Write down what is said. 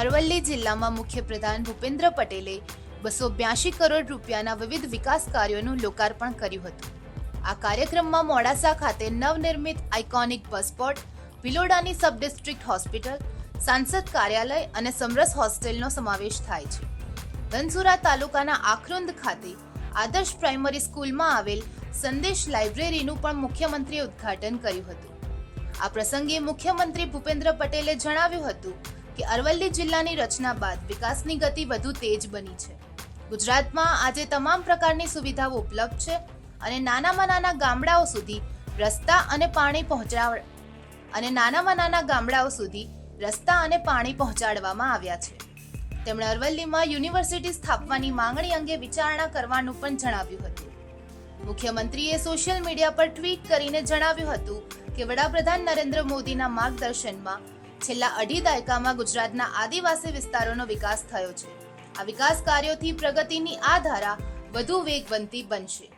અરવલ્લી જિલ્લામાં મુખ્યપ્રધાન ભૂપેન્દ્ર પટેલે બસો બ્યાસી કરોડ રૂપિયાના વિવિધ વિકાસ કાર્યોનું લોકાર્પણ કર્યું હતું. આ કાર્યક્રમમાં મોડાસા ખાતે નવનિર્મિત આઇકોનિક બસપોર્ટ ભિલોડાની સબ ડિસ્ટ્રિક્ટ હોસ્પિટલ, સાંસદ કાર્યાલય અને સમરસ હોસ્ટેલનો સમાવેશ થાય છે. ધનસુરા તાલુકાના આખરુંદ ખાતે આદર્શ પ્રાઇમરી સ્કૂલમાં આવેલ સંદેશ લાઇબ્રેરીનું પણ મુખ્યમંત્રીએ ઉદ્ઘાટન કર્યું હતું. આ પ્રસંગે મુખ્યમંત્રી ભૂપેન્દ્ર પટેલે જણાવ્યું હતું કે અરવલ્લી જિલ્લાની રચના બાદ વિકાસની ગતિ વધુ તેજ બની છે. ગુજરાતમાં આજે તમામ પ્રકારની સુવિધાઓ ઉપલબ્ધ છે અને નાનામાં નાના ગામડાઓ સુધી રસ્તા અને પાણી પહોંચાડ અને નાનામાં નાના ગામડાઓ સુધી રસ્તા અને પાણી પહોંચાડવામાં આવ્યા છે. તેમણે અરવલ્લીમાં યુનિવર્સિટી સ્થાપવાની માંગણી અંગે વિચારણા કરવાનું પણ જણાવ્યું હતું. મુખ્યમંત્રીએ સોશિયલ મીડિયા પર ટ્વીટ કરીને જણાવ્યું હતું કે વડાપ્રધાન નરેન્દ્ર મોદીના માર્ગદર્શનમાં છેલ્લા અઢી દાયકામાં ગુજરાતના આદિવાસી વિસ્તારોનો વિકાસ થયો છે. આ વિકાસ કાર્યોથી પ્રગતિની આ ધારા વધુ વેગવંતી બનશે.